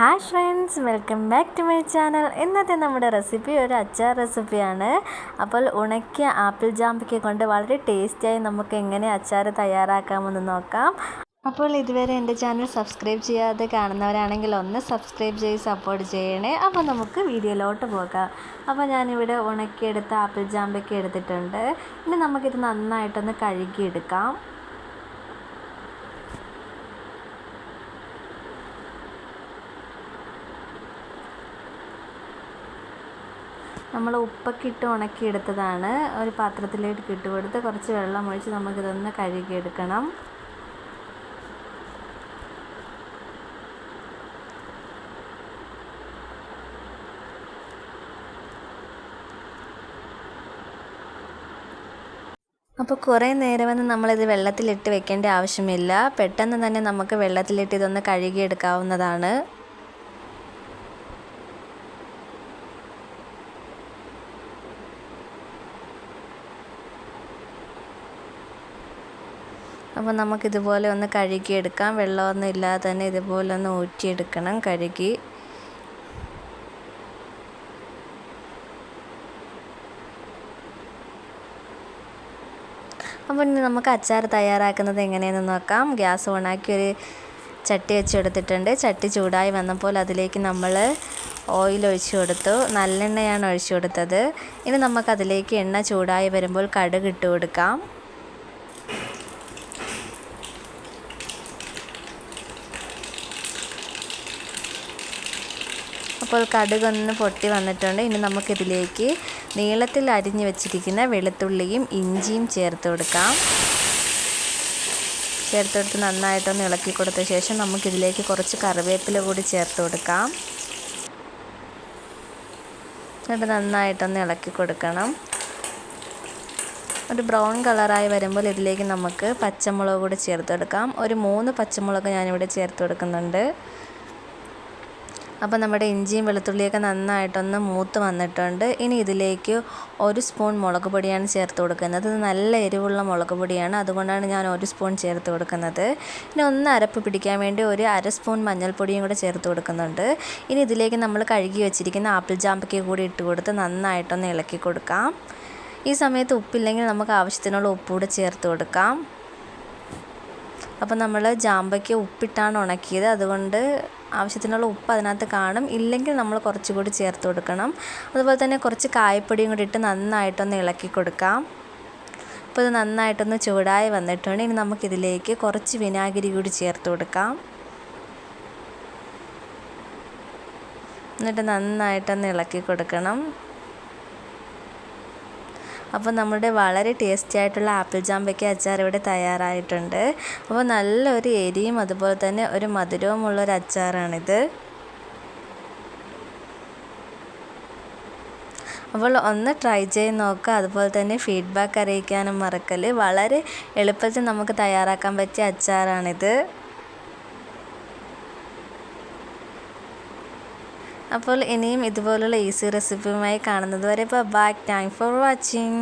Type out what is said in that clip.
Hi friends welcome back to my channel ഇന്നത്തെ നമ്മുടെ recipe ഒരു അച്ചാർ റെസിപ്പിയാണ് അപ്പോൾ ഉണക്കിയ ആപ്പിൾ ജാമ്പയ്ക്ക് കൊണ്ട് വളരെ ടേസ്റ്റിയായി നമുക്ക് എങ്ങനെ അച്ചാർ തയ്യാറാക്കാമെന്ന് നോക്കാം. അപ്പോൾ ഇതുവരെ എന്റെ ചാനൽ സബ്സ്ക്രൈബ് ചെയ്യാതെ കാണുന്നവരാണെങ്കിൽ ഒന്ന് സബ്സ്ക്രൈബ് ചെയ്ത് സപ്പോർട്ട് ചെയ്യണേ. അപ്പോൾ നമുക്ക് വീഡിയോയിലോട്ട് പോകാം. അപ്പോൾ ഞാനിവിടെ ഉണക്കിയെടുത്ത ആപ്പിൾ ജാമ്പയ്ക്ക് എടുത്തിട്ടുണ്ട്. ഇനി നമുക്കിത് നന്നായിട്ടൊന്ന് കഴുകിയെടുക്കാം. നമ്മൾ ഉപ്പൊക്കെ ഉണക്കിയെടുത്തതാണ്. ഒരു പാത്രത്തിലേക്ക് ഇട്ട് കൊടുത്ത് കുറച്ച് വെള്ളം ഒഴിച്ച് നമുക്കിതൊന്ന് കഴുകിയെടുക്കണം. അപ്പോൾ കുറേ നേരമൊന്നും നമ്മളിത് വെള്ളത്തിലിട്ട് വെക്കേണ്ട ആവശ്യമില്ല. പെട്ടെന്ന് തന്നെ നമുക്ക് വെള്ളത്തിലിട്ട് ഇതൊന്ന് കഴുകിയെടുക്കാവുന്നതാണ്. അപ്പോൾ നമുക്കിതുപോലെ ഒന്ന് കഴുകിയെടുക്കാം. വെള്ളമൊന്നും ഇല്ലാതെ തന്നെ ഇതുപോലെ ഒന്ന് ഊറ്റിയെടുക്കണം കഴുകി. അപ്പോൾ ഇനി നമുക്ക് അച്ചാർ തയ്യാറാക്കുന്നത് എങ്ങനെയെന്ന് നോക്കാം. ഗ്യാസ് ഓണാക്കി ഒരു ചട്ടി വെച്ചെടുത്തിട്ടുണ്ട് ചട്ടി ചൂടായി വന്നപ്പോൾ അതിലേക്ക് നമ്മൾ ഓയിൽ ഒഴിച്ചു കൊടുത്തു. നല്ലെണ്ണയാണ് ഒഴിച്ചു കൊടുത്തത്. ഇനി നമുക്കതിലേക്ക് എണ്ണ ചൂടായി വരുമ്പോൾ കടുക് ഇട്ട് കൊടുക്കാം. അപ്പോൾ കടുകൊന്ന് പൊട്ടി വന്നിട്ടുണ്ട്. ഇനി നമുക്കിതിലേക്ക് നീളത്തിൽ അരിഞ്ഞു വെച്ചിരിക്കുന്ന വെളുത്തുള്ളിയും ഇഞ്ചിയും ചേർത്ത് കൊടുക്കാം. ചേർത്ത് കൊടുത്ത് നന്നായിട്ടൊന്ന് ഇളക്കി കൊടുത്ത ശേഷം നമുക്കിതിലേക്ക് കുറച്ച് കറിവേപ്പില കൂടി ചേർത്ത് കൊടുക്കാം. എന്നിട്ട് നന്നായിട്ടൊന്ന് ഇളക്കി കൊടുക്കണം. ഒരു ബ്രൗൺ കളറായി വരുമ്പോൾ ഇതിലേക്ക് നമുക്ക് പച്ചമുളക് കൂടി ചേർത്ത് കൊടുക്കാം ഒരു മൂന്ന് പച്ചമുളക് ഞാനിവിടെ ചേർത്ത് കൊടുക്കുന്നുണ്ട്. അപ്പോൾ നമ്മുടെ ഇഞ്ചിയും വെളുത്തുള്ളിയൊക്കെ നന്നായിട്ടൊന്ന് മൂത്ത് വന്നിട്ടുണ്ട്. ഇനി ഇതിലേക്ക് ഒരു സ്പൂൺ മുളക് പൊടിയാണ് ചേർത്ത് കൊടുക്കുന്നത്. നല്ല എരിവുള്ള മുളക് പൊടിയാണ്. അതുകൊണ്ടാണ് ഞാൻ ഒരു സ്പൂൺ ചേർത്ത് കൊടുക്കുന്നത്. ഇനി ഒന്ന് അരപ്പ് പിടിക്കാൻ വേണ്ടി ഒരു അര സ്പൂൺ മഞ്ഞൾപ്പൊടിയും കൂടെ ചേർത്ത് കൊടുക്കുന്നുണ്ട്. ഇനി ഇതിലേക്ക് നമ്മൾ കഴുകി വെച്ചിരിക്കുന്ന ആപ്പിൾ ജാമ്പയ്ക്ക് കൂടി ഇട്ട് കൊടുത്ത് നന്നായിട്ടൊന്ന് ഇളക്കി കൊടുക്കാം. ഈ സമയത്ത് ഉപ്പില്ലെങ്കിൽ നമുക്ക് ആവശ്യത്തിനുള്ള ഉപ്പ് കൂടെ ചേർത്ത് കൊടുക്കാം. അപ്പോൾ നമ്മൾ ജാമ്പയ്ക്ക് ഉപ്പിട്ടാണ് ഉണക്കിയത്. അതുകൊണ്ട് ആവശ്യത്തിനുള്ള ഉപ്പ് അതിനകത്ത് കാണും. ഇല്ലെങ്കിൽ നമ്മൾ കുറച്ചുകൂടി ചേർത്ത് കൊടുക്കണം. അതുപോലെ തന്നെ കുറച്ച് കായപ്പൊടിയും കൂടി ഇട്ട് നന്നായിട്ടൊന്ന് ഇളക്കി കൊടുക്കാം. അപ്പോൾ ഇത് നന്നായിട്ടൊന്ന് ചൂടായി വന്നിട്ടുണ്ട്. ഇനി നമുക്കിതിലേക്ക് കുറച്ച് വിനാഗിരി കൂടി ചേർത്ത് കൊടുക്കാം. എന്നിട്ട് നന്നായിട്ടൊന്ന് ഇളക്കി കൊടുക്കണം. അപ്പോൾ നമ്മുടെ വളരെ ടേസ്റ്റി ആയിട്ടുള്ള ആപ്പിൾ ജാമ്പയ്ക്ക അച്ചാർ ഇവിടെ തയ്യാറായിട്ടുണ്ട്. അപ്പോൾ നല്ലൊരു എരിയും അതുപോലെ തന്നെ ഒരു മധുരവുമുള്ള ഒരു അച്ചാറാണിത്. അപ്പോൾ ഒന്ന് ട്രൈ ചെയ്ത് നോക്കുക. അതുപോലെ തന്നെ ഫീഡ്ബാക്ക് അറിയിക്കാനും മറക്കൽ. വളരെ എളുപ്പത്തിൽ നമുക്ക് തയ്യാറാക്കാൻ പറ്റിയ അച്ചാറാണിത്. അപ്പോൾ ഇനിയും ഇതുപോലുള്ള ഈസി റെസിപ്പിയുമായി കാണുന്നത് വരെ ബൈ താങ്ക് ഫോർ വാച്ചിങ്